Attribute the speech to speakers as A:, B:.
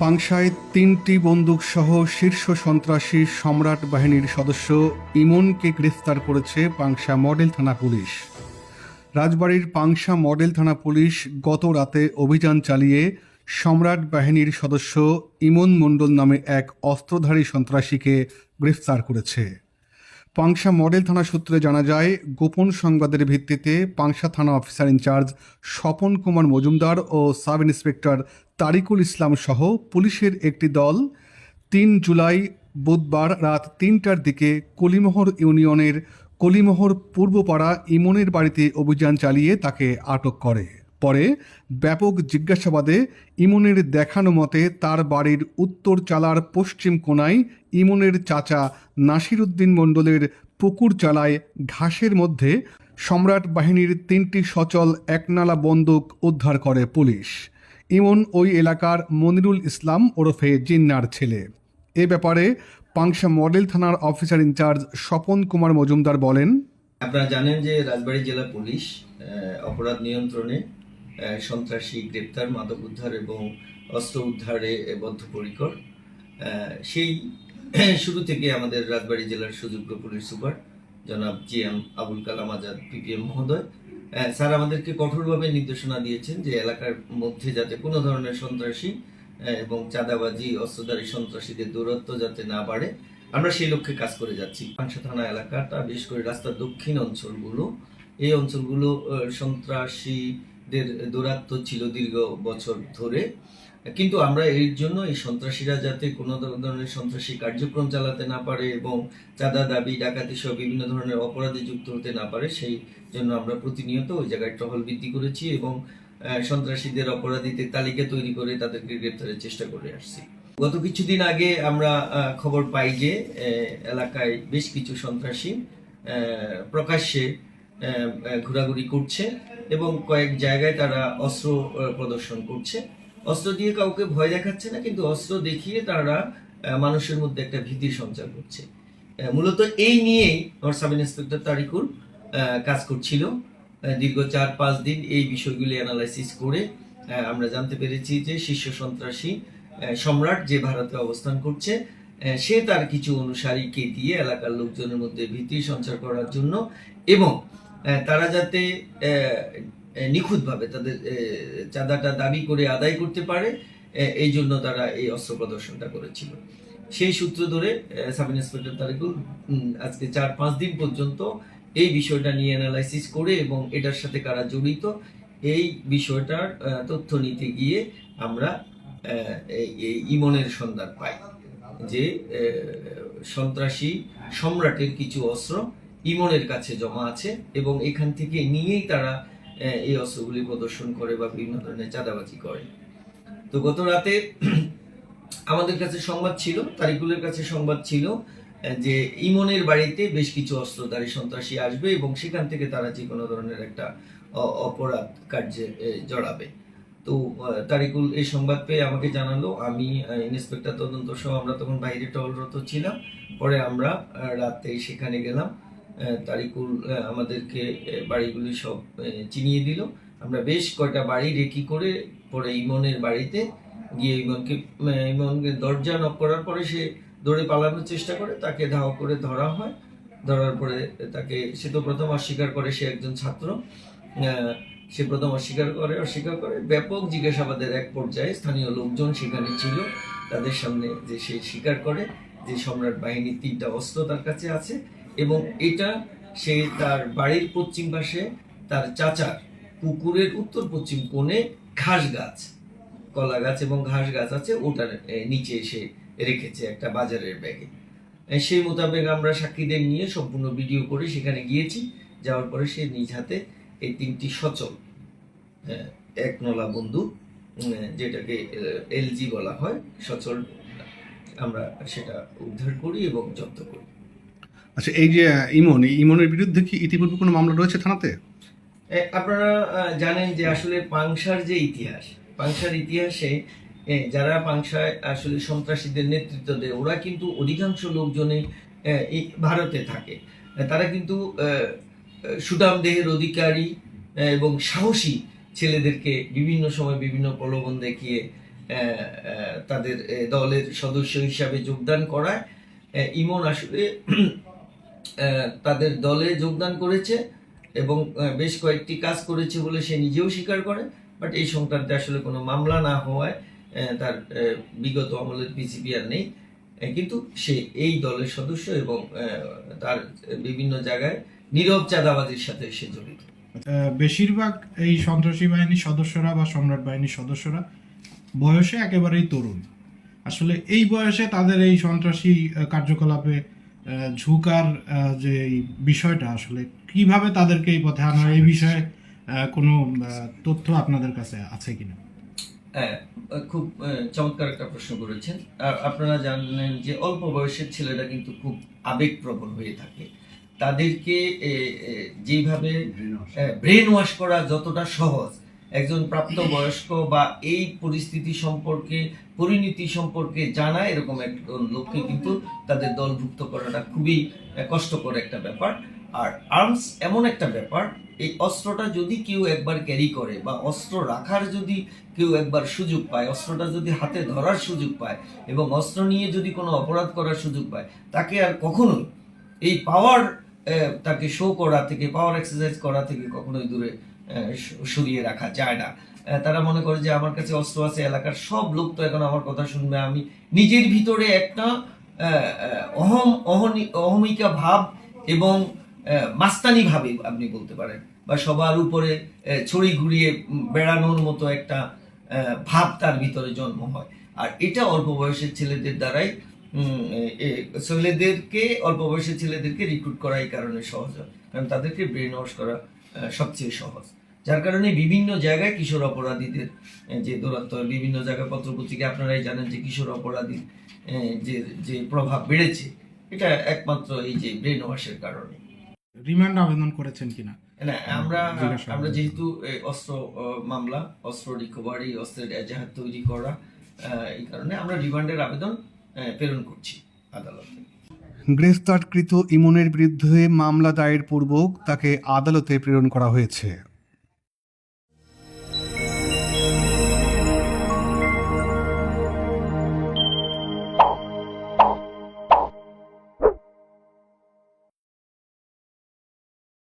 A: পাংশায় তিনটি বন্দুকসহ শীর্ষ সন্ত্রাসী সম্রাট বাহিনীর সদস্য ইমনকে গ্রেফতার করেছে পাংশা মডেল থানা পুলিশ। রাজবাড়ির পাংশা মডেল থানা পুলিশ গত রাতে অভিযান চালিয়ে সম্রাট বাহিনীর সদস্য ইমন মণ্ডল নামে এক অস্ত্রধারী সন্ত্রাসীকে গ্রেফতার করেছে। পাংশা মডেল থানা সূত্রে জানা যায়, গোপন সংবাদের ভিত্তিতে পাংশা থানা officer in charge Swapan Kumar Majumdar O sub inspector Tariqul Islam সহ পুলিশের একটি দল তিন জুলাই বুধবার রাত তিনটার দিকে কলিমোহর ইউনিয়নের কলিমোহর পূর্বপাড়া ইমনের বাড়িতে অভিযান চালিয়ে তাকে আটক করে। পরে ব্যাপক জিজ্ঞাসাবাদে ইমনের দেখানো মতে তার বাড়ির উত্তর চালার পশ্চিম কোনায় ইমনের চাচা নাসির উদ্দিন মণ্ডলের পুকুর চালায় ঘাসের মধ্যে সম্রাট বাহিনীর তিনটি সচল একনালা বন্দুক উদ্ধার করে পুলিশ। ইমন ওই এলাকার মনিরুল ইসলাম ওরফে জিন্নার ছেলে। এ ব্যাপারে পাংশা মডেল থানার officer in charge Swapan Kumar Majumdar বলেন,
B: আপনারা জানেন যে রাজবাড়ী জেলা পুলিশ অপরাধ নিয়ন্ত্রণে সন্ত্রাসী গ্রেপ্তার মাদক উদ্ধার এবং অস্ত্র উদ্ধারে বদ্ধপরিকর। সেই শুরু থেকে আমাদের রাজবাড়ী জেলার সুযোগ্য পুলিশ সুপার জনাব G M Abul Kalam Azad PPM মহোদয়। স্যার আমাদেরকে কঠোরভাবে নির্দেশনা দিয়েছেন যে এলাকার মধ্যে যাতে কোনো ধরনের সন্ত্রাসী এবং চাঁদাবাজি অস্ত্রধারী সন্ত্রাসীদের দূরত্ব যাতে না বাড়ে আমরা সেই লক্ষ্যে কাজ করে যাচ্ছি। পাংশা থানা এলাকাটা বিশেষ করে রাস্তার দক্ষিণ অঞ্চলগুলো এই অঞ্চলগুলো আহ, সন্ত্রাসীদের দৌরাত্ম ছিল দীর্ঘ বছর ধরে। কিন্তু আমরা এর জন্য এই সন্ত্রাসীরা যাতে কোনো ধরনের সন্ত্রাসী কার্যক্রম চালাতে না পারে এবং চাঁদা, দাবি, ডাকাতি সহ বিভিন্ন ধরনের অপরাধে যুক্ত হতে না পারে, সেই জন্য আমরা প্রতিনিয়ত ওই জায়গায় টহল বৃদ্ধি করেছি এবং সন্ত্রাসীদের অপরাধীদের তালিকা তৈরি করে তাদেরকে গ্রেপ্তারের চেষ্টা করে আসছি। গত কিছুদিন আগে আমরা খবর পাই যে এলাকায় বেশ কিছু সন্ত্রাসী প্রকাশ্যে ঘোরাঘুরি করছে। এবং কয়েক জায়গায় তারা অস্ত্র প্রদর্শন করছে। অস্ত্র দিয়ে কাউকে ভয় দেখাচ্ছে না, কিন্তু অস্ত্র দেখিয়ে তারা মানুষের মধ্যে একটা ভীতির সঞ্চার করছে। মূলত এই নিয়েই আমার সাব ইন্সপেক্টর তারিকুল কাজ করছিল। দীর্ঘ চার পাঁচ দিন এই বিষয়গুলি অ্যানালাইসিস করে আমরা জানতে পেরেছি যে শীর্ষ সন্ত্রাসী সম্রাট যে ভারতে অবস্থান করছে সে তার কিছু অনুসারীকে দিয়ে এলাকার লোকজনের মধ্যে ভীতি সঞ্চার করার জন্য এবং তারা যাতে নিখুঁতভাবে তাদের চাঁদাটা দাবি করে আদায় করতে পারে এই জন্য তারা এই অস্ত্র প্রদর্শনটা করেছিল। সেই সূত্র ধরে সাব ইন্সপেক্টর তারিকুল আজকে চার পাঁচ দিন পর্যন্ত এই বিষয়টা নিয়ে অ্যানালাইসিস করে এবং এটার সাথে কারা জড়িত, এই বিষয়টার তথ্য নিতে গিয়ে আমরা এই- ইমনের সন্ধান পাই যে সন্ত্রাসী সম্রাটের কিছু অস্ত্র ইমনের কাছে জমা আছে এবং এখান থেকে নিয়েই তারা এই অস্ত্রগুলি প্রদর্শন করে বা বিভিন্ন ধরনের চাঁদাবাজি করে। তো গত রাতে আমাদের কাছে সংবাদ ছিল, তারিকুলের কাছে সংবাদ ছিল যে ইমনের বাড়িতে বেশ কিছু অস্ত্রধারী সন্ত্রাসী আসবে এবং সেখান থেকে তারা যে কোনো ধরনের একটা অপরাধ কার্যে জড়াবে। তো তারিকুল এই সংবাদ পেয়ে আমাকে জানালো, আমি ইন্সপেক্টর তদন্ত সহ আমরা তখন বাইরে টহলরত ছিলাম, পরে আমরা রাতে সেখানে গেলাম। তারিকুল আমাদেরকে বাড়িগুলি সব চিনিয়ে দিল। আমরা বেশ কয়টা বাড়ি রেকি করে পরে ইমনের বাড়িতে গিয়ে ইমনকে ইমনকে দরজা নক করার পরে সে দৌড়ে পালানোর চেষ্টা করে। তাকে ধাও করে ধরা হয়। ধরার পরে তাকে, সে তো প্রথম অস্বীকার করে সে একজন ছাত্র। সে প্রথম অস্বীকার করে অস্বীকার করে। ব্যাপক জিজ্ঞাসাবাদের এক পর্যায়ে স্থানীয় লোকজন সেখানে ছিল। তাদের সামনে যে সে স্বীকার করে যে সম্রাট বাহিনীর তিনটা অস্ত্র তার কাছে আছে। এবং এটা সে তার বাড়ির পশ্চিম পাশে তার চাচার পুকুরের উত্তর পশ্চিম কোণে ঘাস গাছ কলা গাছ এবং ঘাস গাছ আছে ওটার নিচে এসে রেখেছে একটা বাজারের ব্যাগে। সেই মোতাবেক আমরা সাক্ষীদের নিয়ে সম্পূর্ণ ভিডিও করে সেখানে গিয়েছি। যাওয়ার পরে সে নিজ হাতে এই তিনটি সচল এক নলা উম, যেটাকে এলজি বলা হয় সচল আমরা সেটা উদ্ধার করি এবং জব্দ করি।
A: আচ্ছা এই যে ইমন, এই ইমনের বিরুদ্ধে কি ইতিপূর্বে কোনো মামলা রয়েছে থানাতে?
B: আপনারা জানেন যে আসলে পাংশার যে ইতিহাস, পাংশার ইতিহাসে যারা পাংশায় আসলে সন্ত্রাসীদের নেতৃত্ব দেয়, ওরা কিন্তু অধিকাংশ লোকজনই এই ভারতে থাকে। তারা কিন্তু সুদাম দেহের অধিকারী এবং সাহসী ছেলেদেরকে বিভিন্ন সময় বিভিন্ন প্রলোভন দেখিয়ে তাদের দলের সদস্য হিসাবে যোগদান করায়। ইমন আসলে তাদের দলে যোগদান করেছে এবং বেশ কয়েকটি কাজ করেছে বলে সে নিজেও স্বীকার করে, বাট এই সংক্রান্তে আসলে কোনো মামলা না হওয়ায় তার বিগত আমলের পিসিপি আর নেই। কিন্তু সে এই দলের সদস্য এবং তার বিভিন্ন জায়গায় নীরব চাঁদাবাজির সাথে সে জড়িত।
C: বেশিরভাগ এই সন্ত্রাসী বাহিনীর সদস্যরা বা সম্রাট বাহিনীর সদস্যরা বয়সে একেবারেই তরুণ। আসলে এই বয়সে তাদের এই সন্ত্রাসী কার্যকলাপে ঝুঁকার যে বিষয়টা আসলে কীভাবে তাদেরকে এই পথে আনা এই বিষয়ে কোনো তথ্য আপনাদের কাছে আছে কিনা?
B: হ্যাঁ খুব আহ, চমৎকার একটা প্রশ্ন করেছেন। আর আপনারা জানেন যে অল্প বয়সের ছেলেরা কিন্তু খুব আবেগপ্রবণ হয়ে থাকে। তাদেরকে যেভাবে ব্রেন ওয়াশ করা যতটা সহজ একজন প্রাপ্তবয়স্ক বা এই পরিস্থিতি সম্পর্কে, পরিণতি সম্পর্কে জানা এরকম একজন লোককে কিন্তু তাদের দলভুক্ত করাটা খুবই কষ্টকর একটা ব্যাপার। আর আর্মস এমন একটা ব্যাপার, এই অস্ত্রটা যদি কেউ একবার ক্যারি করে বা অস্ত্র রাখার যদি কেউ একবার সুযোগ পায়, অস্ত্রটা যদি হাতে ধরার সুযোগ পায় এবং অস্ত্র নিয়ে যদি কোনো অপরাধ করার সুযোগ পায়, তাকে আর কখনোই এই পাওয়ার তাকে শো করা থেকে পাওয়ার এক্সারসাইজ করা থেকে কখনোই দূরে সরিয়ে রাখা যায় না। তারা মনে করে যে আমার কাছে অস্ত্র আছে, এলাকার সব লোক তো এখন আমার কথা শুনবে। আমি নিজের ভিতরে একটা অহম, অহনি- অহমিকা ভাব এবং মাস্তানি ভাবে আপনি বলতে পারেন বা সবার উপরে ছড়ি ঘুরিয়ে বেড়ানোর মতো একটা ভাব তার ভিতরে জন্ম হয়। আর এটা অল্প বয়সের ছেলেদের দ্বারাই ছেলেদেরকে, অল্প বয়সের ছেলেদেরকে রিক্রুট করা এই কারণে সহজ হয়। কারণ তাদেরকে ব্রেন ওয়াশ করা সবচেয়ে সহজ। যার কারণে বিভিন্ন জায়গায় কিশোর অপরাধীদের যে দৌরাত্ম বিভিন্ন জায়গায় পত্রপত্রিকা আপনারাই জানেন যে কিশোর অপরাধীর যে যে প্রভাব বেড়েছে এটা একমাত্র এই যে ব্রেন ওয়াশের কারণে।
C: রিমান্ড আবেদন করেছেন কিনা?
B: না আমরা আমরা যেহেতু অস্ত্র মামলা অস্ত্র রিকভারি অস্ত্রের এজাহার তৈরি করা আহ, এই কারণে আমরা রিমান্ডের আবেদন আহ, প্রেরণ করছি আদালতে।
A: গ্রেফতারকৃত ইমনের বিরুদ্ধে মামলা দায়ের পূর্বক তাকে আদালতে প্রেরণ করা হয়েছে।